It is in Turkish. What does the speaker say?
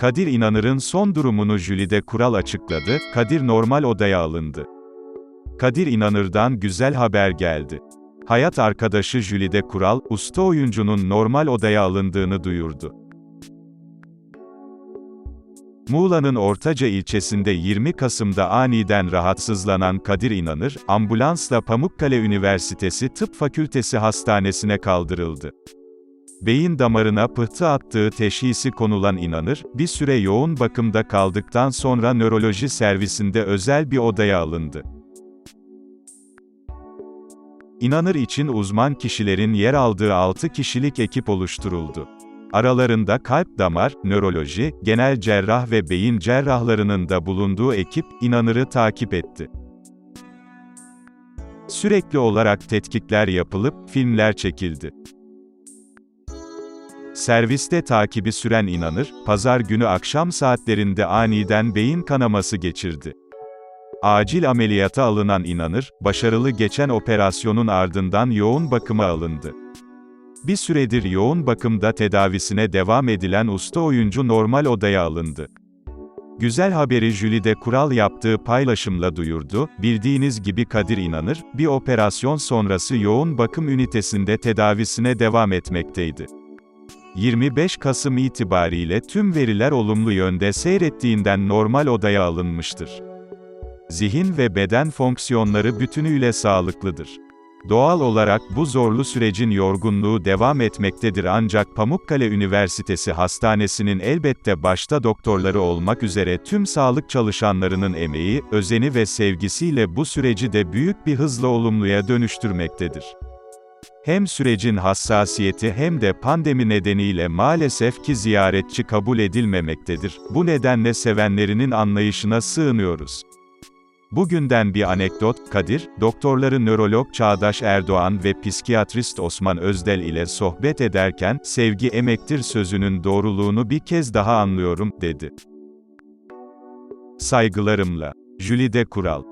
Kadir İnanır'ın son durumunu Jülide Kural açıkladı, Kadir normal odaya alındı. Kadir İnanır'dan güzel haber geldi. Hayat arkadaşı Jülide Kural, usta oyuncunun normal odaya alındığını duyurdu. Muğla'nın Ortaca ilçesinde 20 Kasım'da aniden rahatsızlanan Kadir İnanır, ambulansla Pamukkale Üniversitesi Tıp Fakültesi Hastanesi'ne kaldırıldı. Beyin damarına pıhtı attığı teşhisi konulan İnanır, bir süre yoğun bakımda kaldıktan sonra nöroloji servisinde özel bir odaya alındı. İnanır için uzman kişilerin yer aldığı 6 kişilik ekip oluşturuldu. Aralarında kalp damar, nöroloji, genel cerrah ve beyin cerrahlarının da bulunduğu ekip, İnanır'ı takip etti. Sürekli olarak tetkikler yapılıp, filmler çekildi. Serviste takibi süren İnanır, pazar günü akşam saatlerinde aniden beyin kanaması geçirdi. Acil ameliyata alınan İnanır, başarılı geçen operasyonun ardından yoğun bakıma alındı. Bir süredir yoğun bakımda tedavisine devam edilen usta oyuncu normal odaya alındı. Güzel haberi Jülide Kural yaptığı paylaşımla duyurdu, bildiğiniz gibi Kadir İnanır, bir operasyon sonrası yoğun bakım ünitesinde tedavisine devam etmekteydi. 25 Kasım itibariyle tüm veriler olumlu yönde seyrettiğinden normal odaya alınmıştır. Zihin ve beden fonksiyonları bütünüyle sağlıklıdır. Doğal olarak bu zorlu sürecin yorgunluğu devam etmektedir ancak Pamukkale Üniversitesi Hastanesi'nin elbette başta doktorları olmak üzere tüm sağlık çalışanlarının emeği, özeni ve sevgisiyle bu süreci de büyük bir hızla olumluya dönüştürmektedir. Hem sürecin hassasiyeti hem de pandemi nedeniyle maalesef ki ziyaretçi kabul edilmemektedir. Bu nedenle sevenlerinin anlayışına sığınıyoruz. Bugünden bir anekdot, Kadir, doktorları nörolog Çağdaş Erdoğan ve psikiyatrist Osman Özdel ile sohbet ederken, sevgi emektir sözünün doğruluğunu bir kez daha anlıyorum, dedi. Saygılarımla. Jülide Kural